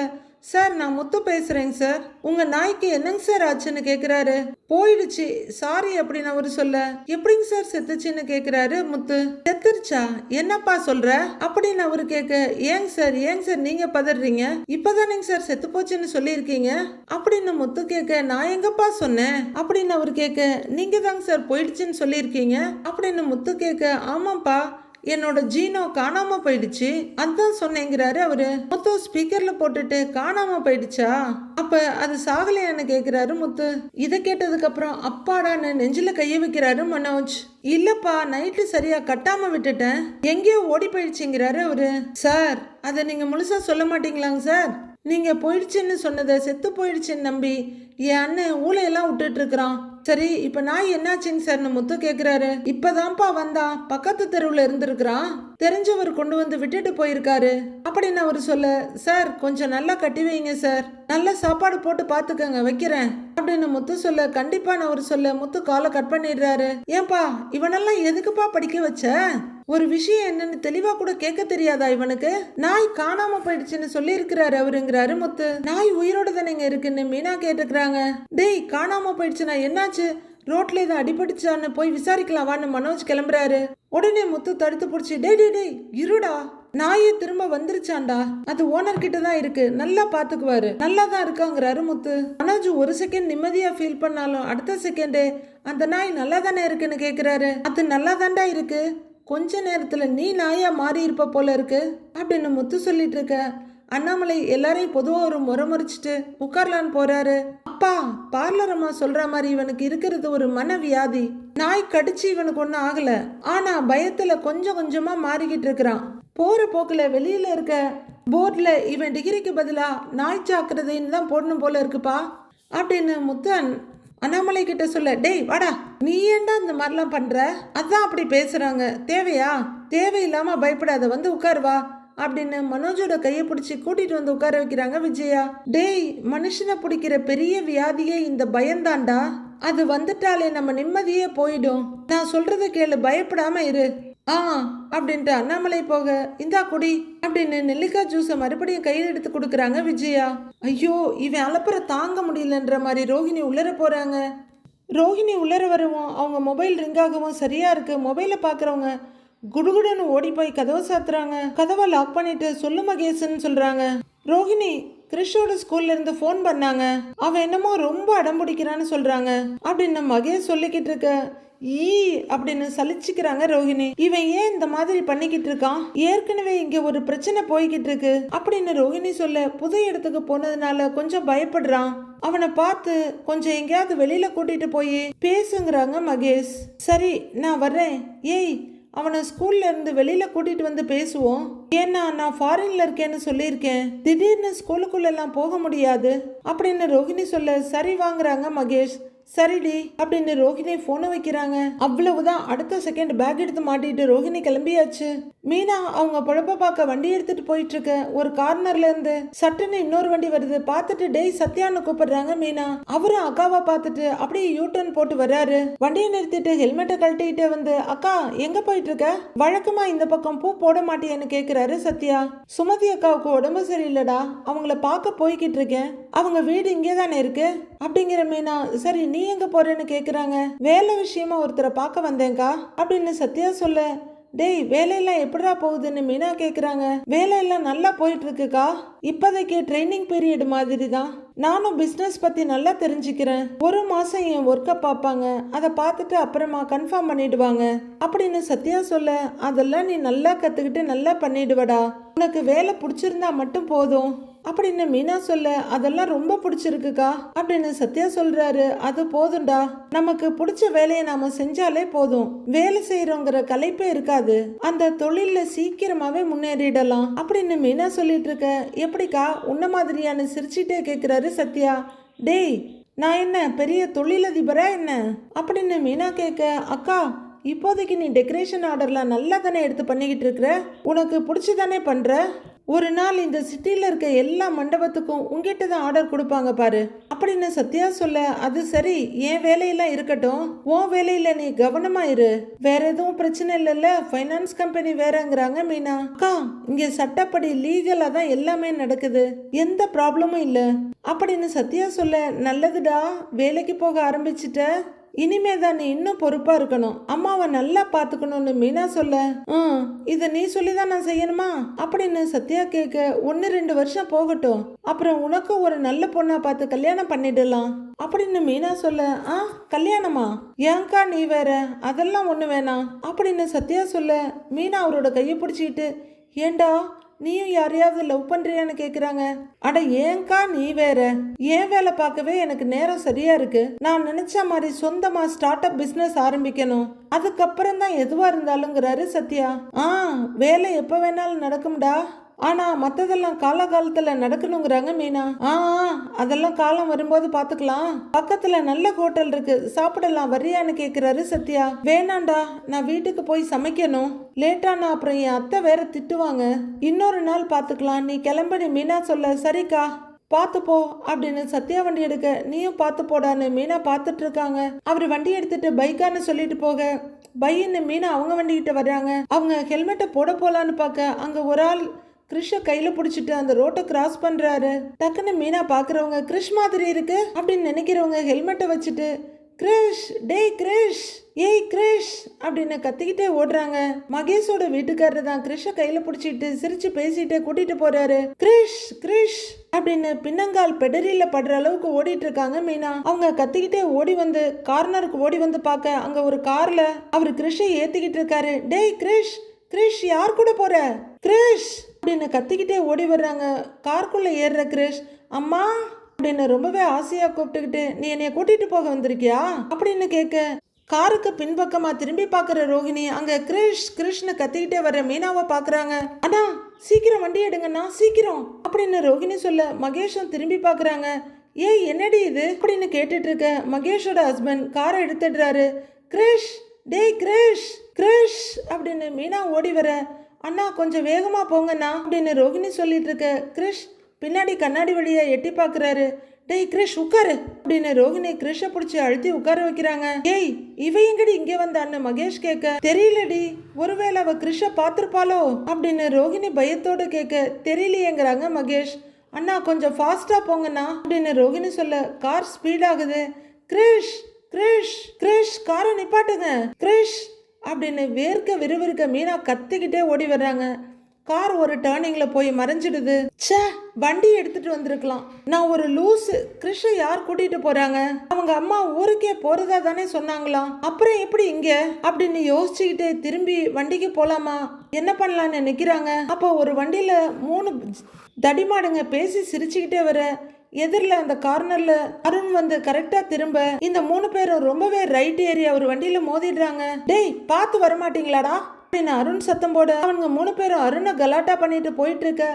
சார் நான் முத்து பேசுகிறேங்க சார். உங்கள் நாய்க்கு என்னங்க சார் ஆச்சுன்னு கேட்குறாரு போயிடுச்சு. சாரி அப்படின்னு அவரு சொல்ல. எப்படிங்க சார் செத்துச்சுன்னு கேட்குறாரு முத்து. செத்துருச்சா? என்னப்பா சொல்கிற அப்படின்னு அவரு கேட்க ஏங்க சார் ஏங்க சார் நீங்கள் பதறீங்க? இப்போதானேங்க சார் செத்து போச்சுன்னு சொல்லியிருக்கீங்க? அப்படின்னு முத்து கேட்க நான் எங்கப்பா சொன்னேன்? அப்படின்னு அவர் கேட்க நீங்கள் தாங்க சார் போயிடுச்சுன்னு சொல்லியிருக்கீங்க? அப்படின்னு முத்து கேட்க ஆமாம்ப்பா என்னோட ஜீனோ காணாம போயிடுச்சு. அதான் சொன்னேங்கிறாரு அவரு. மொத்தம் ஸ்பீக்கர்ல போட்டுட்டு காணாம போயிடுச்சா? அப்ப அது சாகலையான்னு கேக்குறாரு முத்து. இதை கேட்டதுக்கு அப்புறம் அப்பாடான்னு நெஞ்சில கைய வைக்கிறாரு மனோஜ். இல்லப்பா நைட்டு சரியா கட்டாம விட்டுட்டேன். எங்கேயோ ஓடி போயிடுச்சுங்கிறாரு அவரு. சார் அதை நீங்க முழுசா சொல்ல மாட்டீங்களாங்க சார்? நீங்க போயிடுச்சுன்னு சொன்னதை செத்து போயிடுச்சுன்னு நம்பி என் அண்ணன் ஊழையெல்லாம் விட்டுட்டு இருக்கிறான். சரி இப்ப நாய் என்னாச்சுங்க சார்னு முத்து கேக்குறாரு. இப்பதான்ப்பா வந்தா. பக்கத்து தெருவுல இருந்திருக்கிறான். தெரிஞ்சவர் கொண்டு வந்து விட்டுட்டு போயிருக்காரு. அப்படின்னு அவர் சொல்ல சார் கொஞ்சம் நல்லா கட்டி வைங்க சார். நல்ல சாப்பாடு போட்டு பார்த்துக்கங்க வைக்கிறேன். அப்படின்னு முத்து சொல்ல கண்டிப்பா நான் அவர் சொல்ல முத்து காலை கட் பண்ணிடுறாரு. ஏன்பா இவனெல்லாம் எதுக்குப்பா படிக்க வச்ச? ஒரு விஷயம் என்னன்னு தெளிவா கூட கேட்க தெரியாதா இவனுக்கு? நாய் காணாம போயிடுச்சுன்னு சொல்லி இருக்கிறாரு அவருங்கிறாரு முத்து. நாய் உயிரோட தானேங்க இருக்குன்னு மீனா கேட்டுக்கிறாங்க. டேய் காணாம போயிடுச்சுன்னா என்னாச்சு? ரோட்ல ஏதோ அடிபடிச்சான்னு போய் விசாரிக்கலாம் வான்னு மனோஜ் கிளம்புறாரு. உடனே முத்து தடுத்து பிடிச்சி டே டே டேய் இருடா. நாயே திரும்ப வந்துருச்சாண்டா. அது ஓனர் கிட்ட தான் இருக்கு. நல்லா பாத்துக்குவாரு. நல்லா தான் இருக்காங்கிறாரு முத்து. மனோஜ் ஒரு செகண்ட் நிம்மதியா ஃபீல் பண்ணாலும் அடுத்த செகண்டே அந்த நாய் நல்லா தானே இருக்குன்னு கேக்குறாரு. அது நல்லா தாண்டா இருக்கு. கொஞ்ச நேரத்துல நீ நாயா மாறி இருப்ப போல இருக்கு. அப்படின்னு முத்து சொல்லிட்டு இருக்க. அண்ணாமலை எல்லாரையும் பொதுவாக ஒரு முறமுறிச்சிட்டு உட்கார்லான்னு உட்காரலான்னு போறாரு. அப்பா பார்லர் அம்மா சொல்ற மாதிரி இவனுக்கு இருக்கிறது ஒரு மனவியாதி. நாய் கடிச்சு இவனுக்கு ஒன்றும் ஆகல. ஆனா பயத்துல கொஞ்சம் கொஞ்சமா மாறிக்கிட்டு இருக்கிறான். போற போக்குல வெளியில இருக்க போர்டில் இவன் டிகிரிக்கு பதிலாக நாய் ஜாக்கிரதைன்னு தான் போடணும் போல இருக்குப்பா. அப்படின்னு முத்தன் அண்ணாமலை கிட்ட சொல்ல டேய் வாடா நீ ஏன்டா இந்த மாதிரிலாம் பண்ற? அதான் அப்படி பேசுறாங்க. தேவையா? தேவையில்லாம பயப்படாத வந்து உட்காருவா அப்படின்னு மனோஜோட கையை பிடிச்சி கூட்டிட்டு வந்து உட்கார வைக்கிறாங்க விஜயா. டேய் மனுஷனை பிடிக்கிற பெரிய வியாதியே இந்த பயம்தான்டா அது வந்துட்டாலே நம்ம நிம்மதியே போயிடும். நான் சொல்றத கேளு பயப்படாம இரு. ஆ அப்படின்ட்டு அண்ணாமலை போக இந்தா குடி அப்படின்னு நெல்லிக்காய் ஜூஸை மறுபடியும் கையில் எடுத்து கொடுக்குறாங்க விஜயா. ஐயோ இவன் அலப்பற தாங்க முடியலன்ற மாதிரி ரோஹிணி உள்ளர போறாங்க. ரோஹிணி உள்ளர வரவும். அவங்க மொபைல் ரிங் ஆகவும் சரியா இருக்கு. மொபைலை பார்க்குறவங்க குடுகுடன் ஓடி போய் கதவை சாத்துறாங்க. கதவை லாக் பண்ணிட்டு சொல்லு மகேசன் சொல்றாங்க. ரோஹிணி கிறிஷோட ஸ்கூல்ல இருந்து ஃபோன் பண்ணாங்க. அவன் என்னமோ ரொம்ப அடம் பிடிக்கிறான்னு சொல்றாங்க. அப்படின்னு மகேஷ் சொல்லிக்கிட்டு இருக்க ஈ அப்படின்னு சலிச்சுக்கிறாங்க ரோஹிணி. இவன் ஏன் இந்த மாதிரி பண்ணிக்கிட்டு இருக்கான்? ஏற்கனவே இங்க ஒரு பிரச்சனை போய்கிட்டு இருக்கு. அப்படின்னு ரோஹிணி சொல்ல புது இடத்துக்கு போனதுனால கொஞ்சம் பயப்படுறான். அவனை பார்த்து கொஞ்சம் எங்கேயாவது வெளியில கூட்டிட்டு போய் பேசுங்கிறாங்க மகேஷ். சரி நான் வர்றேன். ஏய் அவனை ஸ்கூல்ல இருந்து வெளியில கூட்டிட்டு வந்து பேசுவோம். ஏன்னா நான் ஃபாரின்ல இருக்கேன்னு சொல்லியிருக்கேன். திடீர்னு ஸ்கூலுக்குள்ள எல்லாம் போக முடியாது. அப்படின்னு ரோஹிணி சொல்ல சரி வாங்குறாங்க மகேஷ். சரிடி அப்படின்னு ரோஹிணி போனை வைக்கிறாங்க. அவ்வளவுதான் அடுத்த செகண்ட் பேக் எடுத்து மாட்டிட்டு ரோஹிணி கிளம்பியாச்சு. மீனா அவங்க பொழப்ப பார்க்க வண்டி எடுத்துட்டு போயிட்டு இருக்க ஒரு கார்னர்ல இருந்து சட்டுன்னு இன்னொரு வண்டி வருது. பார்த்துட்டு டேய் சத்யான்னு கூப்பிடுறாங்க மீனா. அவரும் அக்காவை பார்த்துட்டு அப்படியே யூ டர்ன் போட்டு வர்றாரு. வண்டியை நிறுத்திட்டு ஹெல்மெட்டை கழட்டிட்டு வந்து அக்கா எங்க போயிட்டு இருக்க வழக்கமா இந்த பக்கம் பூ போட மாட்டேன்னு கேக்குறாரு சத்யா. சுமதி அக்காவுக்கு உடம்பு சரியில்லடா. அவங்கள பார்க்க போய்கிட்டு இருக்கேன். அவங்க வீடு இங்கே தானே இருக்கு? அப்படிங்கிற மீனா சரி நீ எங்க போறேன்னு கேக்குறாங்க. வேலை விஷயமா ஒருத்தரை பார்க்க வந்தேன்க்கா. அப்படின்னு சத்யா சொல்ல டேய் வேலையெல்லாம் எப்படிடா போகுதுன்னு மீனா கேட்குறாங்க வேலையெல்லாம் நல்லா போயிட்டு இருக்குக்கா இப்போதைக்கு ட்ரைனிங் பீரியட் மாதிரி தான் நானும் பிஸ்னஸ் பற்றி நல்லா தெரிஞ்சுக்கிறேன். ஒரு மாதம் என் ஒர்க்கை பார்ப்பாங்க. அதை பார்த்துட்டு அப்புறமா கன்ஃபார்ம் பண்ணிடுவாங்க. அப்படின்னு சத்யா சொல்ல அதெல்லாம் நீ நல்லா கற்றுக்கிட்டு நல்லா பண்ணிடுவடா. உனக்கு வேலை பிடிச்சிருந்தா மட்டும் போதும். அப்படின்னு மீனா சொல்ல அதெல்லாம் ரொம்ப பிடிச்சிருக்குக்கா அப்படின்னு சத்யா சொல்றாரு. அது போதும்டா. நமக்கு பிடிச்ச வேலையை நாம செஞ்சாலே போதும். வேலை செய்யறோங்கிற கலைப்பே இருக்காது. அந்த தொழில்ல சீக்கிரமாவே முன்னேறிடலாம் அப்படின்னு மீனா சொல்லிட்டு இருக்க. எப்படிக்கா? உன்ன மாதிரியான சிரிச்சிட்டே கேக்குறாரு சத்யா. டேய் நான் என்ன பெரிய தொழிலதிபரா என்ன? அப்படின்னு மீனா கேட்க அக்கா இப்போதைக்கு நீ டெக்கரேஷன் ஆர்டர்லாம் நல்லா தானே எடுத்து பண்ணிக்கிட்டு இருக்கிற? உனக்கு பிடிச்சி தானே பண்ணுற ஒரு நாள் இந்த சிட்டியில் இருக்க எல்லா மண்டபத்துக்கும் உங்ககிட்ட தான் ஆர்டர் கொடுப்பாங்க பாரு. அப்படின்னு சத்யா சொல்ல? அது சரி என் வேலையெல்லாம் இருக்கட்டும். உன் வேலையில் நீ கவனமாக இரு. வேற எதுவும் பிரச்சனை இல்லைல்ல? ஃபைனான்ஸ் கம்பெனி வேறங்கிறாங்க மீனா. அக்கா இங்கே சட்டப்படி லீகலாக தான் எல்லாமே நடக்குது. எந்த ப்ராப்ளமும் இல்லை. அப்படின்னு சத்யா சொல்ல நல்லதுடா வேலைக்கு போக ஆரம்பிச்சிட்ட. இனிமே தான் நீ இன்னும் பொறுப்பாக இருக்கணும். அம்மாவை நல்லா பார்த்துக்கணும்னு மீனா சொல்ல ம் இதை நீ சொல்லி தான் நான் செய்யணுமா? அப்படின்னு சத்யா கேட்க ஒன்று ரெண்டு வருஷம் போகட்டும். அப்புறம் உனக்கும் ஒரு நல்ல பொண்ணாக பார்த்து கல்யாணம் பண்ணிடலாம். அப்படின்னு மீனா சொல்ல ஆ கல்யாணமா? ஏங்கா நீ வேற? அதெல்லாம் ஒன்று வேணாம். அப்படின்னு சத்யா சொல்ல மீனா அவரோட கையை பிடிச்சிக்கிட்டு ஏண்டா நீயும் யாரையாவது லவ் பண்றியான்னு கேக்குறாங்க. அட ஏங்கா நீ வேற. ஏன் வேலை பார்க்கவே எனக்கு நேரம் சரியா இருக்கு. நான் நினைச்ச மாதிரி சொந்தமா ஸ்டார்ட் அப் பிசினஸ் ஆரம்பிக்கணும். அதுக்கப்புறம் தான் எதுவா இருந்தாலுங்கிறாரு சத்யா. ஆ வேலை எப்ப வேணாலும் நடக்கும்டா. ஆனா மத்ததெல்லாம் காலகாலத்துல நடக்கணுங்கிறாங்க மீனா. ஆ ஆ, அதெல்லாம் காலம் வரும்போது பாத்துக்கலாம். பக்கத்துல நல்ல ஹோட்டல் இருக்கு. சாப்பிடலாம். வரியான்னு கேக்குறாரு சத்யா. வேணாண்டா நான் வீட்டுக்கு போய் சமைக்கணும். லேட்டானா அப்புறம் என் அத்தை வேற திட்டுவாங்க. இன்னொரு நாள் பாத்துக்கலாம். நீ கிளம்படி மீனா சொல்ல சரிக்கா. பார்த்து போ அப்படின்னு சத்யா வண்டி எடுக்க நீயும் பார்த்து போடான்னு மீனா பார்த்துட்டு இருக்காங்க. அவர் வண்டி எடுத்துட்டு பைக்கான்னு சொல்லிட்டு போக பையன்னு மீனா அவங்க வண்டிக்கிட்ட வர்றாங்க. அவங்க ஹெல்மெட்டை போட போலான்னு பார்க்க அங்கே ஒரு ஆள் கிறிஷ கையில பிடிச்சிட்டு அந்த ரோட்டை கிராஸ் பண்றாரு. டக்குன்னு மீனா பாக்குறவங்க கிறிஷ் மாதிரி இருக்கு? அப்படின்னு நினைக்கிறவங்க ஹெல்மெட்டை வச்சுட்டு கிரிஷ் டேய் கிரிஷ் ஏய் கிரிஷ் அப்படின்னு கத்திக்கிட்டே ஓடுறாங்க. மகேஷோட வீட்டுக்காரர் தான் கிரிஷ கையில பிடிச்சிட்டு சிரிச்சு பேசிட்டு கூட்டிட்டு போறாரு. கிரிஷ் கிரிஷ் அப்படின்னு பின்னங்கால் பெடரியில படுற அளவுக்கு ஓடிட்டு இருக்காங்க மீனா. அவங்க கத்திக்கிட்டே ஓடி வந்து கார்னருக்கு ஓடி வந்து பார்க்க அங்க ஒரு கார்ல அவர் கிரிஷை ஏத்திக்கிட்டு இருக்காரு. டேய் கிரிஷ் கிரிஷ் யார் கூட போற? கிரிஷ்! அப்படின்னு கத்திக்கிட்டே ஓடி வர்றாங்க. கார்க்குள்ள ஏறுற கிரிஷ் அம்மா! அப்படின்னு ரொம்பவே ஆசையா கூப்பிட்டுக்கிட்டு நீ என்னைய கூட்டிட்டு போக வந்திருக்கியா? அப்படின்னு கேட்க காருக்கு பின்பக்கமா திரும்பி பார்க்குற ரோஹிணி அங்க கிரிஷ் கிருஷ்ண கத்திக்கிட்டே வர மீனாவை பாக்குறாங்க அண்ணா சீக்கிரம் வண்டி எடுங்கண்ணா சீக்கிரம்! அப்படின்னு ரோஹிணி சொல்ல மகேஷும் திரும்பி பாக்குறாங்க ஏய் என்னடி இது? அப்படின்னு கேட்டுட்டு இருக்க மகேஷோட ஹஸ்பண்ட் காரை எடுத்துடுறாரு. கிரிஷ் டேய் கிரேஷ் கிரேஷ் அப்படின்னு மீனா ஓடி வர அண்ணா கொஞ்சம் வேகமாக போங்கண்ணா அப்படின்னு ரோகிணி சொல்லிட்டு இருக்க கிரிஷ் பின்னாடி கண்ணாடி வழியை எட்டி பார்க்குறாரு. டேய் கிரிஷ் உட்காரு அப்படின்னு ரோகிணி கிரிஷை பிடிச்சி அழுத்தி உட்கார வைக்கிறாங்க. ஏய் இவ எங்கடி இங்க வந்தான்னு மகேஷ் கேட்க தெரியலடி ஒருவேளை அவ கிரிஷை பார்த்துருப்பாளோ? அப்படின்னு ரோகிணி பயத்தோடு கேட்க தெரியலையேங்கிறாங்க மகேஷ். அண்ணா கொஞ்சம் ஃபாஸ்ட்டாக போங்கண்ணா அப்படின்னு ரோகிணி சொல்ல கார் ஸ்பீடாகுது கிரிஷ் கிரிஷ் கிரிஷ் காரை நிப்பாட்டுங்க. கிரிஷ் அப்படின்னு வேர்க்க விறுவிறுக்க மீனா கத்திக்கிட்டே ஓடி வர்றாங்க. கார் ஒரு டேர்னிங்கில் போய் மறைஞ்சிடுது. ச்சே வண்டி எடுத்துட்டு வந்திருக்கலாம். நான் ஒரு லூசு. கிருஷ்ண யார் கூட்டிட்டு போறாங்க? அவங்க அம்மா ஊருக்கே போறதா தானே சொன்னாங்களாம். அப்புறம் எப்படி இங்க? அப்படின்னு யோசிச்சுக்கிட்டே திரும்பி வண்டிக்கு போலாமா? என்ன பண்ணலான்னு நிற்கிறாங்க அப்போ ஒரு வண்டியில் மூணு தடிமாடுங்க பேசி சிரிச்சுக்கிட்டே வர. எதிரில் அந்த கார்னர்ல அருண் வந்து கரெக்டாக திரும்ப இந்த மூணு பேரும் ரொம்பவே ரைட் ஏறி அவர் வண்டியில மோதிடுறாங்க. டேய் பார்த்து வரமாட்டீங்களாடா? அப்படின்னு அருண் சத்தம் போட அவனுங்க மூணு பேரும் அருணை கலாட்டா பண்ணிட்டு போயிட்டு இருக்க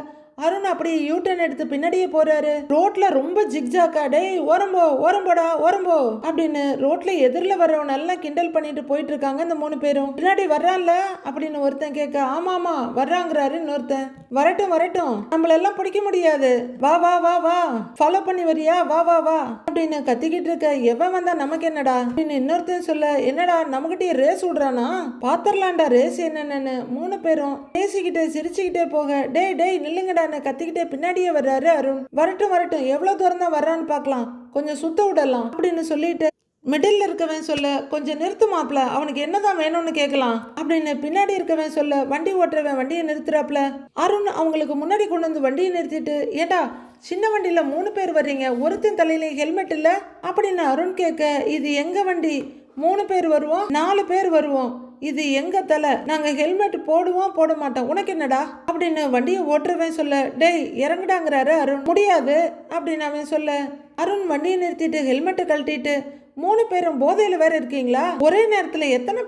அருண் அப்படியே யூட்டன் எடுத்து பின்னாடியே போறாரு. ரோட்ல ரொம்ப ஜிக்ஜாக்கா டேய் ஓரம்போ ஓரம்போடா ஓரம்போ அப்படின்னு ரோட்ல எதிரில் வரவன் நல்லா கிண்டல் பண்ணிட்டு போயிட்டு இருக்காங்க இந்த மூணு பேரும். பின்னாடி வர்றான்ல? அப்படின்னு ஒருத்தன் கேட்க ஆமா ஆமா வர்றாங்கிறாரு இன்னொருத்தன். வரட்டும் வரட்டும். நம்மள எல்லாம் பிடிக்க முடியாது. வா வா வா வா. ஃபாலோ பண்ணி வரியா? வா வா வா. அப்படின்னு கத்திக்கிட்டு இருக்க எவன் வந்தா நமக்கு என்னடா? அப்படின்னு இன்னொருத்தன் சொல்ல என்னடா நம்மகிட்டயே ரேஸ் விடுறானா? பாத்திரலாண்டா ரேஸ் என்னென்னு. மூணு பேரும் பேசிக்கிட்டே சிரிச்சுக்கிட்டே போக டேய் டேய் நில்லுங்கடா நில்லுங்கடான்னு கத்திக்கிட்டே பின்னாடியே வர்றாரு அருண். வரட்டும் வரட்டும். எவ்வளோ தூரம் தான் வர்றான்னு பார்க்கலாம். கொஞ்சம் சுத்த விடலாம் அப்படின்னு சொல்லிட்டு மிடில் இருக்கவன் சொல்ல கொஞ்சம் நிறுத்து மாப்பிள. அவனுக்கு என்னதான் வேணும்னு கேட்கலாம் அப்படின்னு பின்னாடி இருக்கவன் சொல்ல வண்டி ஓட்டுறவன் வண்டியை நிறுத்துறாப்ல. அருண் அவங்களுக்கு முன்னாடி கொண்டு வந்து வண்டியை நிறுத்திட்டு ஏண்டா சின்ன வண்டியில மூணு பேர் வர்றீங்க? ஒருத்தன் தலையில ஹெல்மெட் இல்லை? அப்படின்னு அருண் கேட்க இது எங்க வண்டி? மூணு பேர் வருவோம் நாலு பேர் வருவோம். இது எங்க தலை? நாங்க ஹெல்மெட் போடுவோம் போட மாட்டோம். உனக்கு என்னடா? அப்படின்னு வண்டியை ஓட்டுறவன் சொல்ல டேய் இறங்குடாங்கிறாரு அருண். முடியாது அப்படின்னு அவன் சொல்ல. அருண் வண்டியை நிறுத்திட்டு ஹெல்மெட்டை கழட்டிட்டு மூணு பேரும் போதையில் வேற இருக்கீங்களா? ஒரே நேரத்தில் எத்தனை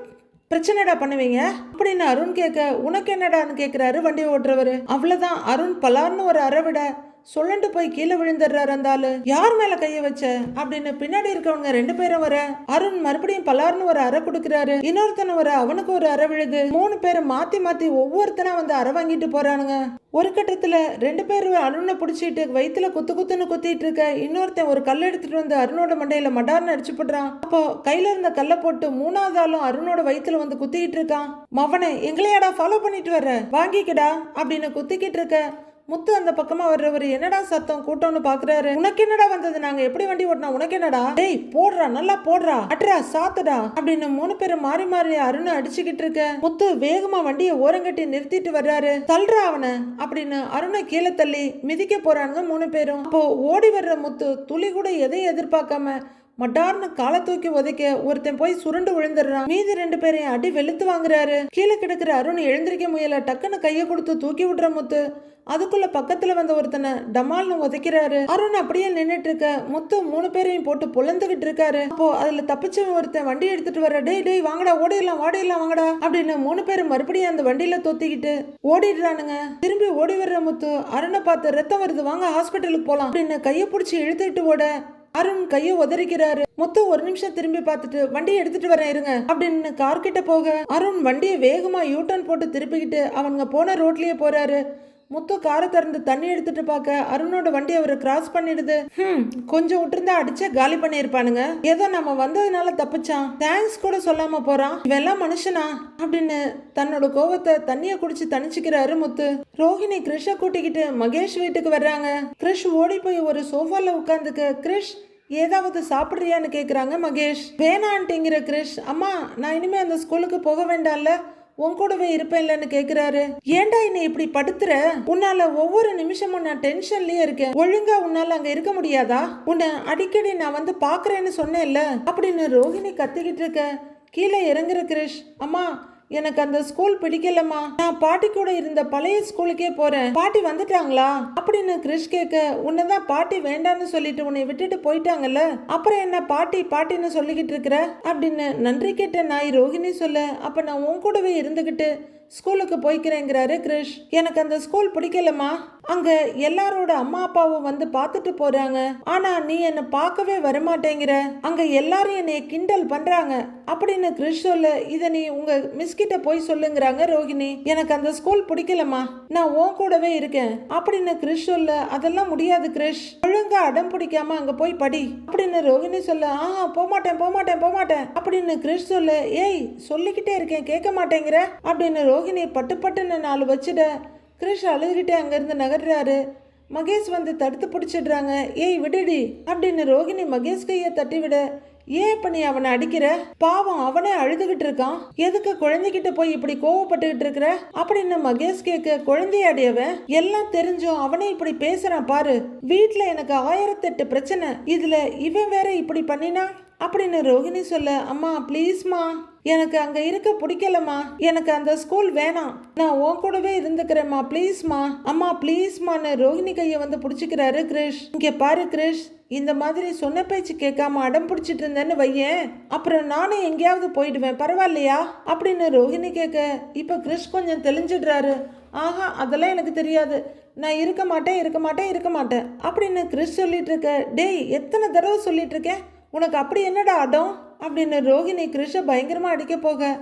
பிரச்சனைடா பண்ணுவீங்க? அப்படின்னு அருண் கேட்க உனக்கு என்னடான்னு கேட்குறாரு வண்டி ஓட்டுறவர். அவ்வளோதான் அருண் பலார்னு ஒரு அறவிட சொல்லண்டு போய் கீழே விழுந்துடுறாரு அந்த ஆளு யார் மேல கைய வச்ச? அப்படின்னு பின்னாடி இருக்கவங்க ரெண்டு பேரும் வர அருண் மறுபடியும் பலார்னு ஒரு அறை கொடுக்கறாரு. இன்னொருத்தன வர அவனுக்கு ஒரு அறை விழுது. மூணு பேரும் மாத்தி மாத்தி ஒவ்வொருத்தனா வந்து அறை வாங்கிட்டு போறானுங்க. ஒரு கட்டத்துல ரெண்டு பேர் அருணை பிடிச்சிட்டு வயித்துல குத்து குத்துன்னு குத்திட்டு இருக்க இன்னொருத்தன் ஒரு கல் எடுத்துட்டு வந்து அருணோட மண்டையில மடார்னு அடிச்சு போடுறான். அப்போ கையில இருந்த கல்லை போட்டு மூணாவது ஆளும் அருணோட வயித்துல வந்து குத்திக்கிட்டு இருக்கான். மவனே எங்களையாடா ஃபாலோ பண்ணிட்டு வர்ற? வாங்கிக்கடா அப்படின்னு குத்திக்கிட்டு இருக்க முத்து அந்த பக்கமா வர்றவர் என்னடா சத்தம்? கூட்டம்னு பாக்குறாரு. உனக்கு என்னடா வந்தது? நாங்க எப்படி வண்டி ஓட்டினா உனக்கு என்னடா? டேய் போடுறா நல்லா போடுறா. அட்ரா சாத்துடா. அப்படின்னு மூணு பேரும் மாறி மாறி அருண் அடிச்சுக்கிட்டு இருக்க. முத்து வேகமா வண்டியை ஓரங்கட்டி நிறுத்திட்டு வர்றாரு. தள்ளுறா அவனை. அப்படின்னு அருணை கீழே தள்ளி மிதிக்க போறானுங்க மூணு பேரும். அப்போ ஓடி வர்ற முத்து துளி கூட எதையும் எதிர்பார்க்காம மட்டார்னு காலை தூக்கி உதைக்க ஒருத்தன் போய் சுருண்டு விழுந்துடுறான். மீதி ரெண்டு பேரையும் அடி வெளுத்து வாங்குறாரு. கீழே கிடக்குற அருண் எழுந்திருக்க முயல டக்குன்னு கையை கொடுத்து தூக்கி விடுற முத்து அதுக்குள்ள பக்கத்துல வந்த ஒருத்தனை டமால்னு உதைக்கிறாரு. அருண் அப்படியே நின்னுட்டு இருக்க மொத்தம் மூணு பேரையும் போட்டு பொழந்துகிட்டு இருக்காரு. அப்போ அதுல தப்பிச்சவன் ஒருத்தன் வண்டி எடுத்துட்டு வர டேய் டேய் வாங்கடா ஓடிடலாம் ஓடிடலாம் வாங்கடா அப்படின்னு மூணு பேரும் மறுபடியும் அந்த வண்டியில தொத்திக்கிட்டு ஓடிடுறானுங்க. திரும்பி ஓடி வர்ற முத்து அருணை பார்த்து ரத்தம் வருது வாங்க ஹாஸ்பிட்டலுக்கு போலாம் அப்படின்னு கையை பிடிச்சி இழுத்துட்டு ஓட அருண் கையை உதறிக்கிறாரு. மொத்தம் ஒரு நிமிஷம் திரும்பி பார்த்துட்டு வண்டியை எடுத்துட்டு வரேன் இருங்க அப்படின்னு கார் கிட்ட போக அருண் வண்டியை வேகமா யூ டர்ன் போட்டு திருப்பிக்கிட்டு அவங்க போன ரோட்லயே போறாரு. முத்து காரை திறந்து தண்ணி எடுத்துட்டு பார்க்க அருணோட வண்டி அவரை கிராஸ் பண்ணிடுது. ஹம் கொஞ்சம் விட்டுருந்தா அடிச்சா காலி பண்ணியிருப்பானுங்க. ஏதோ நம்ம வந்ததுனால தப்பிச்சான். தேங்க்ஸ் கூட சொல்லாம போறான். இவெல்லாம் மனுஷனா? அப்படின்னு தன்னோட கோவத்தை தண்ணிய குடிச்சு தனிச்சுக்கிறாரு முத்து. ரோஹிணி கிருஷ கூட்டிக்கிட்டு மகேஷ் வீட்டுக்கு வர்றாங்க. கிருஷ் ஓடி போய் ஒரு சோஃபால உட்காந்துக்க கிருஷ் ஏதாவது சாப்பிட்றியான்னு கேட்குறாங்க மகேஷ். வேணான்ட்டிங்கிற கிரிஷ். அம்மா நான் இனிமேல் அந்த ஸ்கூலுக்கு போக வேண்டாம்ல. உன் கூடவே இருப்பேன்லன்னு கேக்குறாரு. ஏன்டா என்னை இப்படி படுத்துற? உன்னால ஒவ்வொரு நிமிஷமும் நான் டென்ஷன்லயே இருக்கேன். ஒழுங்கா உன்னால அங்க இருக்க முடியாதா? உன்னை அடிக்கடி நான் வந்து பாக்குறேன்னு சொன்னேன்ல. அப்படின்னு ரோஹிணி கத்திக்கிட்டு இருக்க. கீழே இறங்குற கிரிஷ் அம்மா எனக்கு அந்த ஸ்கூல் பிடிக்கலம்மா. நான் பாட்டி கூட இருந்த பழைய ஸ்கூலுக்கே போறேன். பாட்டி வந்துட்டாங்களா? அப்படின்னு கிரிஷ் கேட்க உன்னதான் பாட்டி வேண்டான்னு சொல்லிட்டு உன்னை விட்டுட்டு போயிட்டாங்கல்ல? அப்புறம் என்ன பாட்டி பாட்டின்னு சொல்லிக்கிட்டு இருக்கிற? அப்படின்னு நன்றி கேட்ட நாய் ரோகிணி சொல்ல அப்ப நான் உன் கூடவே இருந்துகிட்டு ஸ்கூலுக்கு போய்க்கிறேங்கிறாரு கிரிஷ். எனக்கு அந்த ஸ்கூல் பிடிக்கலம்மா. அங்க எல்லாரோட அம்மா அப்பாவும் வந்து பார்த்துட்டு போறாங்க. ஆனா நீ என்னை பார்க்கவே வரமாட்டேங்கிற. அங்க எல்லாரும் என்னைய கிண்டல் பண்றாங்க. அப்படின்னு கிறிஷ் சொல்ல இதை நீ உங்க மிஸ்கிட்ட போய் சொல்லுங்கிறாங்க ரோகிணி. எனக்கு அந்த ஸ்கூல் பிடிக்கலம்மா. நான் உன் கூடவே இருக்கேன். அப்படின்னு கிறிஷ் சொல்ல அதெல்லாம் முடியாது கிறிஷ் ஒழுங்கா அடம் பிடிக்காம அங்க போய் படி. அப்படின்னு ரோஹிணி சொல்ல ஆ போமாட்டேன் போமாட்டேன் போமாட்டேன். அப்படின்னு கிறிஷ் சொல்ல ஏய் சொல்லிக்கிட்டே இருக்கேன் கேட்க மாட்டேங்கிற. அப்படின்னு ரோஹிணி பட்டு பட்டுன்னு நாலு வச்சுட. கிரிஷ் அழுதுகிட்டே அங்கேருந்து நகர்றாரு. மகேஷ் வந்து தடுத்து பிடிச்சிடுறாங்க. ஏய் விடுடி அப்படின்னு ரோகிணி மகேஷ் கையை தட்டி விட ஏன் இப்ப நீ அவனை அடிக்கிற? பாவம் அவனே அழுதுகிட்டு இருக்கான். எதுக்கு குழந்தைகிட்ட போய் இப்படி கோவப்பட்டுக்கிட்டு இருக்கிற? அப்படின்னு மகேஷ் கேட்க குழந்தையாடியவன் எல்லாம் தெரிஞ்சும் அவனே இப்படி பேசுறான் பாரு. வீட்டுல எனக்கு ஆயிரத்தெட்டு பிரச்சனை. இதுல இவன் வேற இப்படி பண்ணினா? அப்படின்னு ரோகிணி சொல்ல அம்மா ப்ளீஸ்மா எனக்கு அங்க இருக்க பிடிக்கலம்மா. எனக்கு அந்த ஸ்கூல் வேணாம். நான் உன் கூடவே இருந்துக்கிறேம்மா ப்ளீஸ்மா அம்மா ப்ளீஸ்மான்னு ரோகிணி கையை வந்து பிடிச்சிக்கிறாரு கிரிஷ். இங்கே பாரு கிரிஷ். இந்த மாதிரி சொன்ன பேச்சு கேட்காம அடம் பிடிச்சிட்டு இருந்தேன்னு வையேன். அப்புறம் நானும் எங்கேயாவது போயிடுவேன் பரவாயில்லையா? அப்படின்னு ரோஹிணி கேட்க இப்போ கிரிஷ் கொஞ்சம் தெளிஞ்சிடுறாரு. ஆஹா அதெல்லாம் எனக்கு தெரியாது. நான் இருக்க மாட்டேன் இருக்க மாட்டேன் இருக்க மாட்டேன். அப்படின்னு கிறிஸ் சொல்லிட்டு இருக்க டேய் எத்தனை தடவை சொல்லிட்டு இருக்கேன்? உனக்கு அப்படி என்னடா அடம்? அப்படின்னு ரோஹிணி கிருஷ பயங்கரமாக அடிக்க போக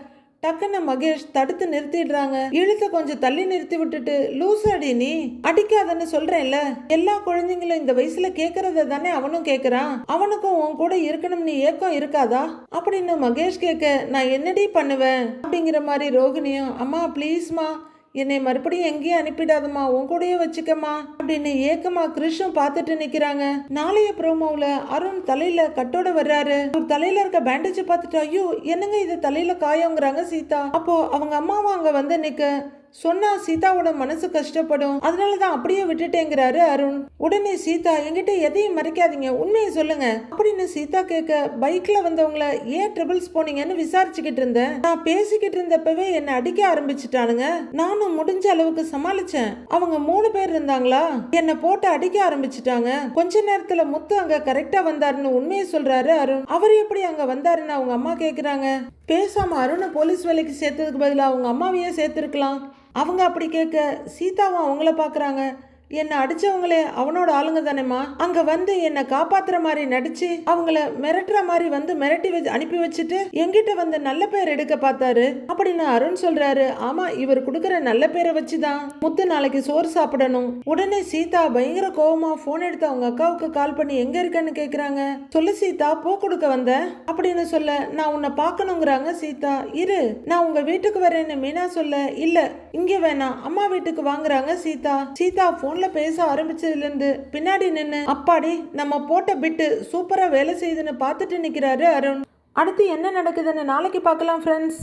டக்குன்னு மகேஷ் தடுத்து நிறுத்திடுறாங்க. இழுத்த கொஞ்சம் தள்ளி நிறுத்தி விட்டுட்டு லூஸ் அடி நீ அடிக்காதன்னு சொல்றேன்ல. எல்லா குழந்தைங்களும் இந்த வயசுல கேக்குறத தானே அவனும் கேக்குறான். அவனுக்கும் உன் கூட இருக்கணும்னு ஏக்கம் இருக்காதா? அப்படின்னு மகேஷ் கேட்க நான் என்னடி பண்ணுவேன்? அப்படிங்கிற மாதிரி ரோகிணியும் அம்மா ப்ளீஸ்மா என்னை மறுபடியும் எங்கேயும் அனுப்பிடாதம்மா உன் கூடயே வச்சுக்கம்மா அப்படின்னு ஏக்கமா கிருஷ்ணன் பார்த்துட்டு நிக்கிறாங்க. நாளைய ப்ரோமோவில் அருண் தலையில கட்டோட வர்றாரு. அவர் தலையில இருக்க பேண்டேஜை பார்த்துட்டு ஐயோ என்னங்க இது தலையில காயங்கிறாங்க சீதா? அப்போ அவங்க அம்மாவும் அங்க வந்து நிக்க சொன்னா சீதாவோட மனசு கஷ்டப்படும். அதனால தான் அப்படியே விட்டுட்டேங்கிறாரு அருண். உடனே சீதா என்கிட்ட எதையும் மறைக்காதீங்க. உண்மையை சொல்லுங்க. அப்படின்னு சீதா கேட்க பைக்ல வந்தவங்கள ஏன் ட்ரிபிள்ஸ் போனீங்கன்னு விசாரிச்சுக்கிட்டு இருந்தேன். நான் பேசிக்கிட்டு இருந்தப்பவே என்னை அடிக்க ஆரம்பிச்சுட்டானுங்க. நானும் முடிஞ்ச அளவுக்கு சமாளிச்சேன். அவங்க மூணு பேர் இருந்தாங்களா? என்னை போட்டு அடிக்க ஆரம்பிச்சுட்டாங்க. கொஞ்ச நேரத்துல முத்து அங்க கரெக்டா வந்தாருன்னு உண்மையை சொல்றாரு அருண். அவர் எப்படி அங்க வந்தாருன்னு அவங்க அம்மா கேக்குறாங்க. பேசாம அருணை போலீஸ் வேலைக்கு சேர்த்ததுக்கு பதிலாக அவங்க அம்மாவையே சேர்த்துருக்கலாம். அவங்க அப்படி கேட்க சீதாவும் அவங்கள பார்க்குறாங்க. என்னை அடிச்சவங்களே அவனோட ஆளுங்க தானேம்மா. அங்க வந்து என்னை காப்பாத்துற மாதிரி நடிச்சு அவங்கள மிரட்டுற மாதிரி வந்து மிரட்டி வச்சு அனுப்பி வச்சுட்டு எங்கிட்ட வந்து நல்ல பேர் எடுக்க பார்த்தாரு. அப்படின்னு அருண் சொல்றாரு ஆமா இவர் கொடுக்குற நல்ல பேரை வச்சுதான் முத்து நாளைக்கு சோறு சாப்பிடணும். உடனே சீதா பயங்கர கோபமா போன் எடுத்து அவங்க அக்காவுக்கு கால் பண்ணி எங்க இருக்கன்னு கேக்குறாங்க? சொல்லு சீதா போ கொடுக்க வந்த. அப்படின்னு சொல்ல நான் உன்னை பார்க்கணுங்கிறாங்க சீதா. இரு நான் உங்க வீட்டுக்கு வரேன்னு மீனா சொல்ல இல்ல இங்க வேணாம். அம்மா வீட்டுக்கு வாங்குறாங்க சீதா. சீதா போன்ல பேச ஆரம்பிச்சதுல இருந்து பின்னாடி நின்னு அப்பாடி நம்ம போட்ட பிட்டு சூப்பரா வேலை செய்யுதுன்னு பார்த்துட்டு நிக்கிறாரு அருண். அடுத்து என்ன நடக்குதுன்னு நாளைக்கு பார்க்கலாம் ஃப்ரெண்ட்ஸ்